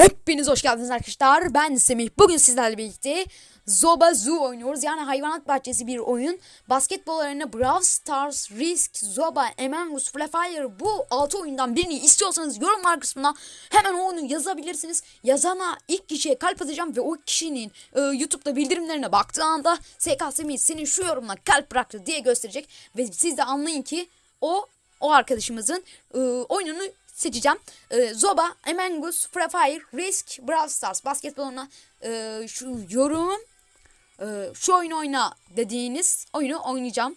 Hepiniz hoş geldiniz arkadaşlar. Ben Semih. Bugün sizlerle birlikte Zoba Zoo oynuyoruz. Yani hayvanat bahçesi bir oyun. Basketbol arena Brawl Stars, Risk, Zoba, Among Us, Free Fire bu 6 oyundan birini istiyorsanız yorumlar kısmına hemen o oyunu yazabilirsiniz. Yazana ilk kişiye kalp atacağım ve o kişinin e, YouTube'da bildirimlerine baktığı anda SK Semih senin şu yorumla kalp bıraktı diye gösterecek. Ve siz de anlayın ki o o arkadaşımızın e, oyununu seçeceğim. E, Zoba, Among Us, Free Fire, Risk, Brawl Stars basketboluna e, şu yorum e, şu oyunu oyna dediğiniz oyunu oynayacağım.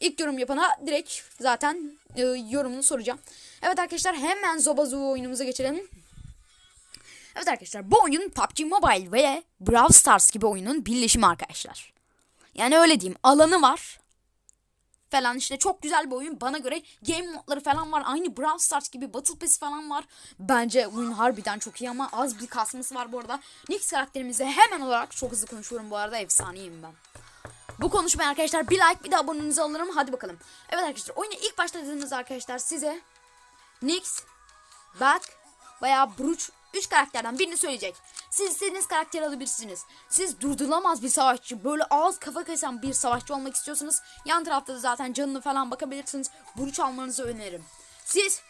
İlk yorum yapana direkt zaten e, yorumunu soracağım. Evet arkadaşlar hemen Zoba Zoo oyunumuza geçelim. Evet arkadaşlar bu oyun PUBG Mobile ve Brawl Stars gibi oyunun birleşimi arkadaşlar. Yani öyle diyeyim alanı var falan. İşte çok güzel bir oyun. Bana göre game modları falan var. Aynı Brawl Stars gibi Battle Pass falan var. Bence oyun harbiden çok iyi ama az bir kasması var bu arada. Nix karakterimize hemen olarak çok hızlı konuşuyorum bu arada. Efsaneyim ben. Bu konuşmaya arkadaşlar bir like bir de abonenizi alırım. Hadi bakalım. Evet arkadaşlar oyuna ilk başladığınızda arkadaşlar size Nix Bak veya Bruce 3 karakterden birini söyleyecek. Siz istediğiniz karakteri alabilirsiniz. Siz durdurulamaz bir savaşçı, böyle ağız kafa kesen bir savaşçı olmak istiyorsanız yan tarafta da zaten canını falan bakabilirsiniz. Bruce almanızı öneririm. Siz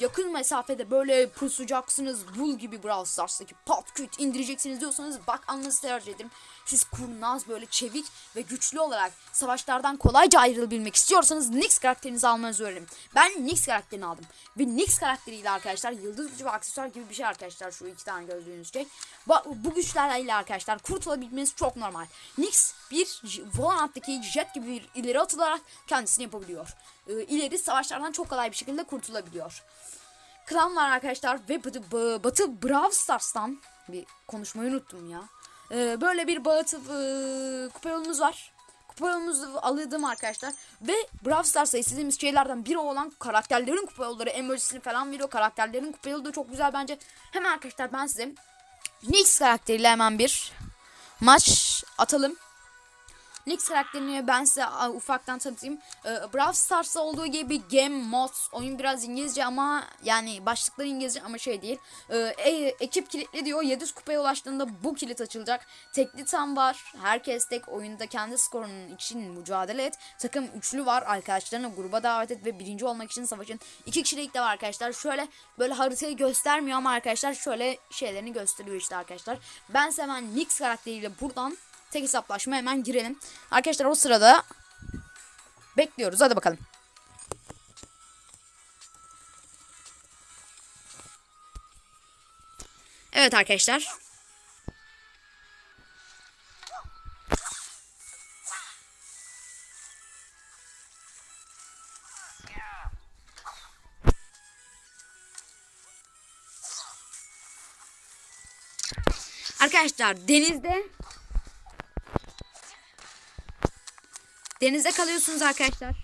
yakın mesafede böyle pusacaksınız bul gibi Brawl Stars'taki pat küt indireceksiniz diyorsanız bak anınızı tercih ederim. Siz kurnaz böyle çevik ve güçlü olarak savaşlardan kolayca ayrılabilmek istiyorsanız Nyx karakterinizi almanızı öneririm. Ben Nyx karakterini aldım. Ve Nyx karakteriyle arkadaşlar yıldız gücü ve aksesuar gibi bir şey arkadaşlar şu iki tane gördüğünüz şey. Bu, güçlerle arkadaşlar kurtulabilmeniz çok normal. Nyx bir Valorant'taki jet gibi bir ileri atılarak kendisini yapabiliyor. Ee, ileri savaşlardan çok kolay bir şekilde kurtulabiliyor. Klan var arkadaşlar ve Batı, Ba- Batı Brawl Stars'tan bir konuşmayı unuttum ya. Ee, böyle bir Batı e, kupa yolumuz var. Kupa yolumuzu aldım arkadaşlar. Ve Brawl Stars'ta istediğimiz şeylerden biri olan karakterlerin kupa yolları emojisini falan veriyor. Karakterlerin kupa yolu da çok güzel bence. Hemen arkadaşlar ben size Nyx karakteriyle hemen bir maç atalım. Nyx karakterini ben size ufaktan tanıtayım. Ee, Brawl Stars'ta olduğu gibi Game Mods oyun biraz İngilizce ama yani başlıkları İngilizce ama şey değil. Ee, e- ekip kilitli diyor. 700 kupaya ulaştığında bu kilit açılacak. Tekli tam var. Herkes tek oyunda kendi skorunun için mücadele et. Takım üçlü var. Arkadaşlarını gruba davet et ve birinci olmak için savaşın. İki kişilik de var arkadaşlar. Şöyle böyle haritayı göstermiyor ama arkadaşlar şöyle şeylerini gösteriyor işte arkadaşlar. Ben size hemen Nyx karakteriyle buradan tek hesaplaşma hemen girelim. Arkadaşlar o sırada bekliyoruz. Hadi bakalım. Evet arkadaşlar. Arkadaşlar denizde Denizde kalıyorsunuz arkadaşlar.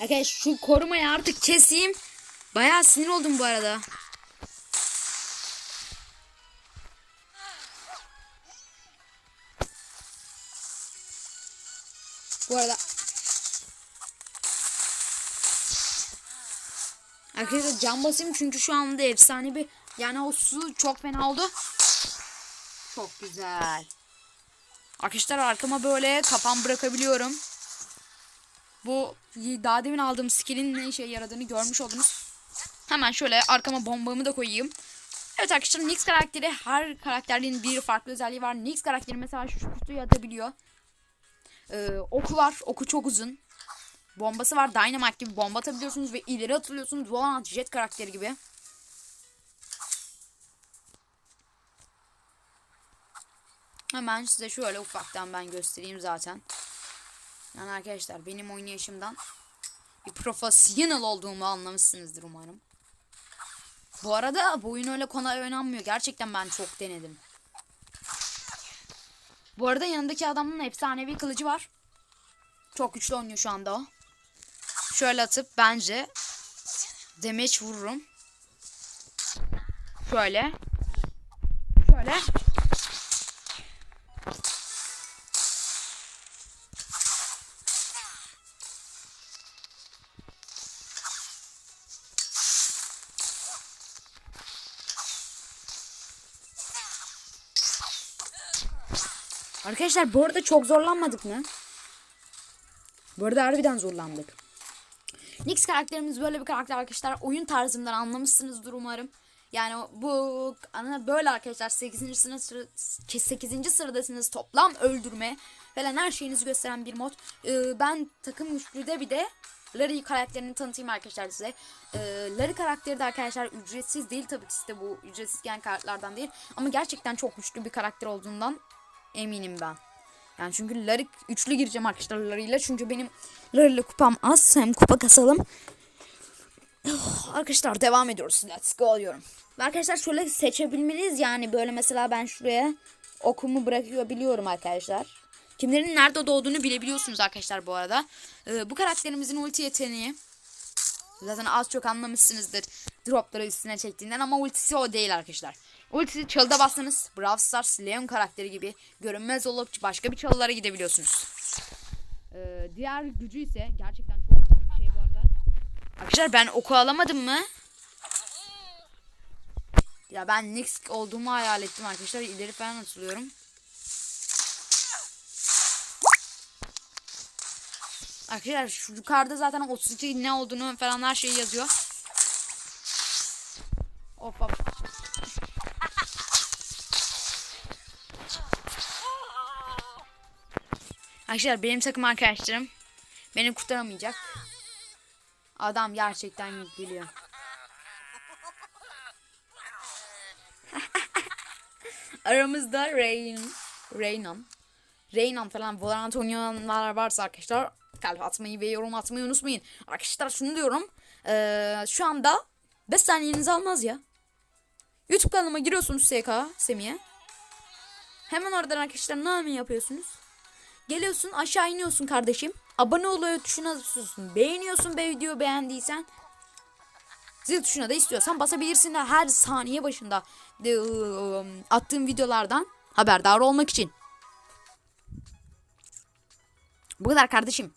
Arkadaşlar şu korumayı artık keseyim. Bayağı sinir oldum bu arada. Bu arada Arkadaşlar cam basayım çünkü şu anda efsane bir yani o su çok fena oldu. Çok güzel. Arkadaşlar arkama böyle kapan bırakabiliyorum. Bu daha demin aldığım skill'in ne işe yaradığını görmüş oldunuz. Hemen şöyle arkama bombamı da koyayım. Evet arkadaşlar Nyx karakteri her karakterin bir farklı özelliği var. Nyx karakteri mesela şu kutuya atabiliyor. Ee, oku var. Oku çok uzun. Bombası var. Dynamite gibi bomba atabiliyorsunuz ve ileri atılıyorsunuz. Valorant Jet karakteri gibi. Hemen size şöyle ufaktan ben göstereyim zaten. Yani arkadaşlar benim oynayışımdan bir profesyonel olduğumu anlamışsınızdır umarım. Bu arada bu oyun öyle kolay oynanmıyor. Gerçekten ben çok denedim. Bu arada yanındaki adamın efsanevi kılıcı var. Çok güçlü oynuyor şu anda o. Şöyle atıp bence demeç vururum. Şöyle. Şöyle. Arkadaşlar bu arada çok zorlanmadık mı? Bu arada harbiden zorlandık. Nix karakterimiz böyle bir karakter arkadaşlar. Oyun tarzından anlamışsınızdır umarım. Yani bu ana böyle arkadaşlar 8. sıra, sıra 8. sıradasınız toplam öldürme falan her şeyinizi gösteren bir mod. Ee, ben takım üçlüde bir de Larry karakterini tanıtayım arkadaşlar size. Ee, Larry karakteri de arkadaşlar ücretsiz değil tabii ki size bu ücretsiz gelen kartlardan değil. Ama gerçekten çok güçlü bir karakter olduğundan eminim ben. Yani çünkü Larry üçlü gireceğim arkadaşlar Larry ile. Çünkü benim Larry ile kupam az. Hem kupa kasalım. Oh, arkadaşlar devam ediyoruz. Let's go diyorum. Arkadaşlar şöyle seçebilmeniz yani böyle mesela ben şuraya okumu bırakıyor biliyorum arkadaşlar. Kimlerin nerede doğduğunu bilebiliyorsunuz arkadaşlar bu arada. Ee, bu karakterimizin ulti yeteneği Zaten az çok anlamışsınızdır dropları üstüne çektiğinden ama ultisi o değil arkadaşlar. Ultisi çalıda bastınız Brawl Stars Leon karakteri gibi görünmez olup başka bir çalılara gidebiliyorsunuz. Ee, diğer gücü ise gerçekten çok güçlü bir şey bu arada. Arkadaşlar ben oku alamadım mı? Ya ben Nix olduğumu hayal ettim arkadaşlar. İleri falan atılıyorum. Arkadaşlar şu yukarıda zaten 32 ne olduğunu falan her şeyi yazıyor. Of of. Arkadaşlar benim takım arkadaşlarım beni kurtaramayacak. Adam gerçekten geliyor. Aramızda Rain, Reynan, Reynan falan Valorant oynayanlar varsa arkadaşlar kalp atmayı ve yorum atmayı unutmayın. Arkadaşlar şunu diyorum. Ee, şu anda 5 saniyenizi almaz ya. YouTube kanalıma giriyorsunuz SK Semih'e. Hemen oradan arkadaşlar ne yapıyorsunuz? Geliyorsun aşağı iniyorsun kardeşim. Abone oluyor tuşuna basıyorsun. Beğeniyorsun be video beğendiysen. Zil tuşuna da istiyorsan basabilirsin de her saniye başında de, ıı, attığım videolardan haberdar olmak için. Bu kadar kardeşim.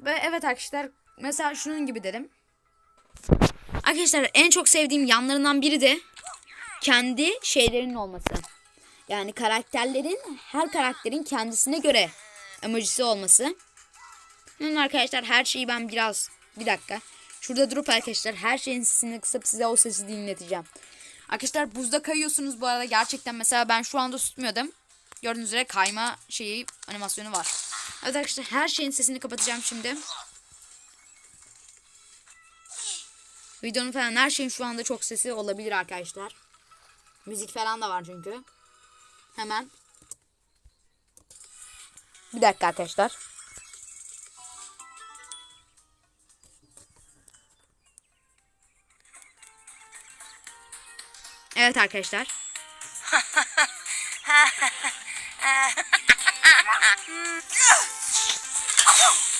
Ve evet arkadaşlar mesela şunun gibi dedim. Arkadaşlar en çok sevdiğim yanlarından biri de kendi şeylerinin olması. Yani karakterlerin her karakterin kendisine göre emojisi olması. Şimdi arkadaşlar her şeyi ben biraz bir dakika. Şurada durup arkadaşlar her şeyin sesini kısıp size o sesi dinleteceğim. Arkadaşlar buzda kayıyorsunuz bu arada gerçekten mesela ben şu anda tutmuyordum. Gördüğünüz üzere kayma şeyi animasyonu var. Evet arkadaşlar her şeyin sesini kapatacağım şimdi. Videonun falan her şeyin şu anda çok sesi olabilir arkadaşlar. Müzik falan da var çünkü. Hemen. Bir dakika arkadaşlar. Evet arkadaşlar.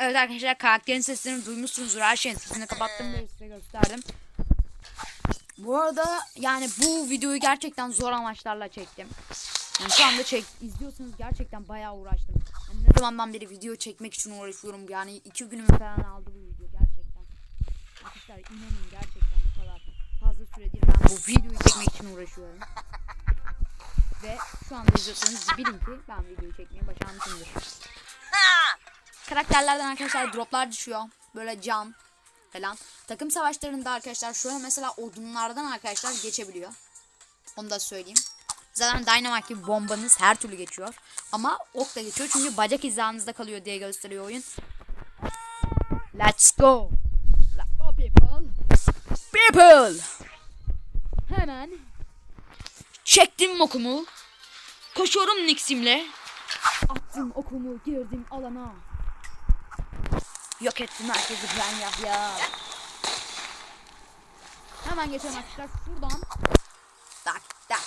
Evet arkadaşlar karakterin sesini duymuşsunuzdur. Her şeyin sesini kapattım ve size gösterdim. Bu arada yani bu videoyu gerçekten zor amaçlarla çektim. Yani şu anda çek izliyorsanız gerçekten bayağı uğraştım. Yani ne zamandan beri video çekmek için uğraşıyorum. Yani iki günümü falan aldı bu video gerçekten. Arkadaşlar inanın gerçekten bu kadar fazla süredir ben bu videoyu çekmek için uğraşıyorum. Ve şu anda izliyorsanız bilin ki ben videoyu çekmeyi başarmışımdır. Karakterlerden arkadaşlar droplar düşüyor. Böyle can falan. Takım savaşlarında arkadaşlar şöyle mesela odunlardan arkadaşlar geçebiliyor. Onu da söyleyeyim. Zaten Dynamite gibi bombanız her türlü geçiyor. Ama ok da geçiyor çünkü bacak hizanızda kalıyor diye gösteriyor oyun. Let's go. Let's go people. People. Hemen çektim okumu. Koşuyorum Nixim'le. Attım okumu girdim alana. Yok ettim herkesi ben Yahya. Hemen geçelim arkadaşlar şuradan. Tak tak.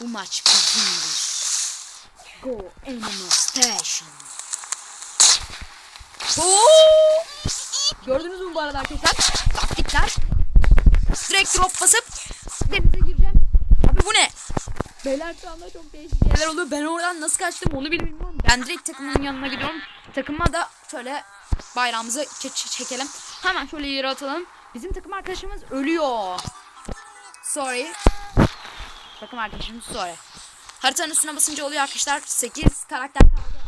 Bu maç bizimdir. Go Animal Station. Oo! Gördünüz mü bu arada arkadaşlar? Taktikler. Direkt drop basıp denize gireceğim. Abi bu ne? Beyler şu anda çok değişik şeyler oluyor. Ben oradan nasıl kaçtım onu bile bilmiyorum. Ben direkt takımın yanına gidiyorum. Takıma da şöyle bayrağımızı çe- çe- çekelim. Hemen şöyle yere atalım. Bizim takım arkadaşımız ölüyor. Sorry. Takım arkadaşımız sorry. Haritanın üstüne basınca oluyor arkadaşlar. 8 karakter kaldı.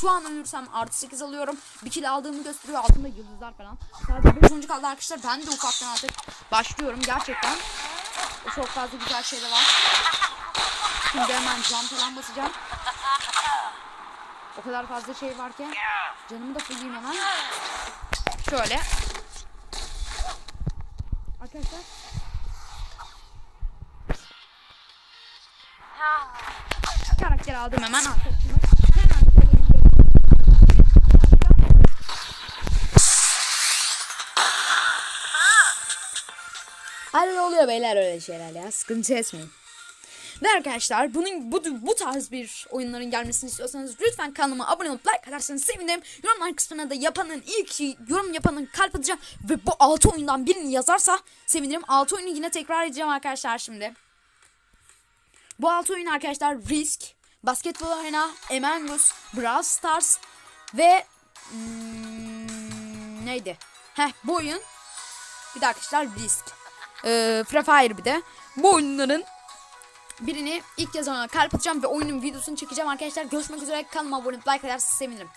Şu an ölürsem artı 8 alıyorum. Bir kill aldığımı gösteriyor. Altında yıldızlar falan. Sadece 5. kaldı arkadaşlar. Ben de ufaktan artık başlıyorum. Gerçekten çok fazla güzel şeyler var. Şimdi hemen cam falan basacağım. O kadar fazla şey varken canımı da fulleyim hemen. Şöyle. Arkadaşlar. Karakter aldım hemen şöyle gidiyorum. Hadi oluyor beyler öyle şeyler ya. Sıkıntı etmeyin. Ve arkadaşlar bunun bu, bu tarz bir oyunların gelmesini istiyorsanız lütfen kanalıma abone olup like atarsanız sevinirim. Yorumlar kısmına da yapanın ilk yorum yapanın kalp atacağım. Ve bu 6 oyundan birini yazarsa sevinirim. 6 oyunu yine tekrar edeceğim arkadaşlar şimdi. Bu 6 oyun arkadaşlar Risk, Basketbol Arena, Among Us, Brawl Stars ve hmm, neydi? Heh bu oyun. Bir de arkadaşlar Risk. Ee, Free Fire bir de. Bu oyunların birini ilk kez ona kalp atacağım ve oyunun videosunu çekeceğim arkadaşlar. Görüşmek üzere. Kanalıma abone olup like ederseniz sevinirim.